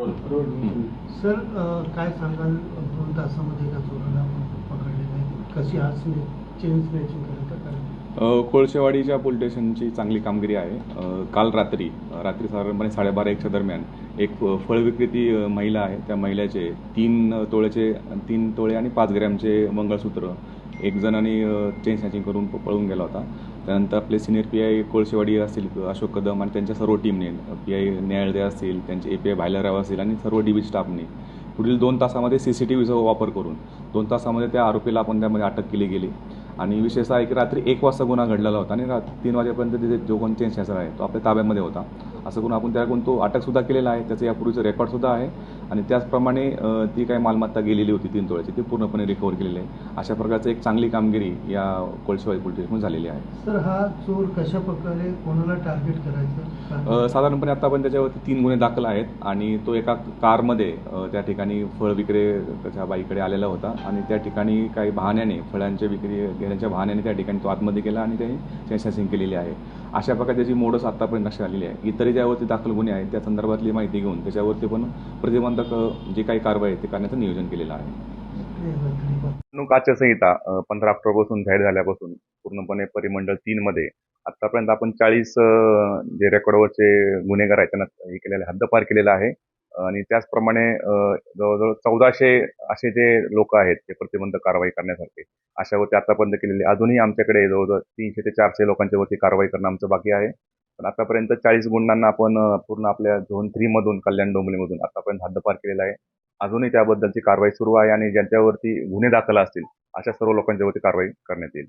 Sir काय सांगाल? दोन तासामध्ये एका चोराला आपण पकडलेलं आहे. कशी आज चेन स्नॅचिंग करत अ, कोळशेवाडीच्या पोलीस स्टेशनची चांगली कामगिरी आहे. काल रात्री रात्री साधारणपणे साडेबारा एकच्या दरम्यान एक फळ विक्रेती महिला आहे. त्या महिलेचे तीन तोळ्याचे तीन तोळे आणि पाच ग्रॅमचे मंगळसूत्र एक जणांनी चेन स्नॅचिंग करून प- पळून गेला होता. त्यानंतर आपले सिनियर पी आय कोळशेवाडी असतील अशोक कदम आणि त्यांच्या सर्व टीमने पी आय न्यायालय असतील त्यांचे ए पी आय भायलाराव असतील आणि सर्व डी बी स्टाफने पुढील दोन तासामध्ये सी सी टी व्हीचा वापर करून दोन तासामध्ये त्या आरोपीला आपण त्यामध्ये अटक केली गेली. आणि विशेषतः आहे की रात्री एक वाजता गुन्हा घडलेला होता आणि रात तीन वाजेपर्यंत तिथे जो कोण चेंज सेन्सर आहे तो आपल्या ताब्यामध्ये होता. असं करून आपण त्याकडून तो अटकसुद्धा केलेला आहे त्याचं यापूर्वीचं रेकॉर्डसुद्धा आहे. आणि त्याचप्रमाणे ती काही मालमत्ता गेलेली होती तीन तोळ्याची ती पूर्णपणे रिकवर केलेली आहे. अशा प्रकारचं एक चांगली कामगिरी या कोळशेवाडी पोलीस झालेली आहे. सर हा चोर कशा प्रकारे कोणाला टार्गेट करायचं? साधारणपणे आता आपण त्याच्यावरती तीन गुन्हे दाखल आहेत आणि तो एका कारमध्ये त्या ठिकाणी फळ विक्रेत्याच्या बाईकडे आलेला होता. आणि त्या ठिकाणी काही बहाण्याने फळांच्या विक्री त्याच्या बहाण्याने त्या ठिकाणी तो आतमध्ये गेला आणि त्याने सेन्सेसिंग केलेली आहे. अशा प्रकारे त्याची मोडस आतापर्यंत लक्षात आलेली आहे. इतरही ज्यावरती दाखल गुन्हे आहेत त्या संदर्भातली माहिती घेऊन त्याच्यावरती पण प्रतिबंधक जे काही कारवाई आहे ते करण्याचं नियोजन केलेलं आहे. निवडणूक आचारसंहिता पंधरा ऑक्टोबरपासून जाहीर झाल्यापासून पूर्णपणे परिमंडळ तीन मध्ये आतापर्यंत आपण चाळीस जे रेकॉर्डवरचे गुन्हेगार आहेत त्यांना हे केलेलं हद्दपार केलेला आहे. आणि त्याचप्रमाणे जवळजवळ चौदाशे असे जे लोक आहेत ते प्रतिबंध कारवाई करण्यासारखे अशावरती आतापर्यंत केलेली. अजूनही आमच्याकडे जवळजवळ तीनशे ते चारशे लोकांच्या वरती कारवाई करणं आमचं बाकी आहे. पण आतापर्यंत चाळीस गुंडांना आपण पूर्ण आपल्या झोन थ्रीमधून कल्याण डोंबिवलीमधून आतापर्यंत हद्दपार केलेला आहे. अजूनही त्याबद्दलची कारवाई सुरू आहे आणि ज्यांच्यावरती गुन्हे दाखल असतील अशा सर्व लोकांच्यावरती कारवाई करण्यात येईल.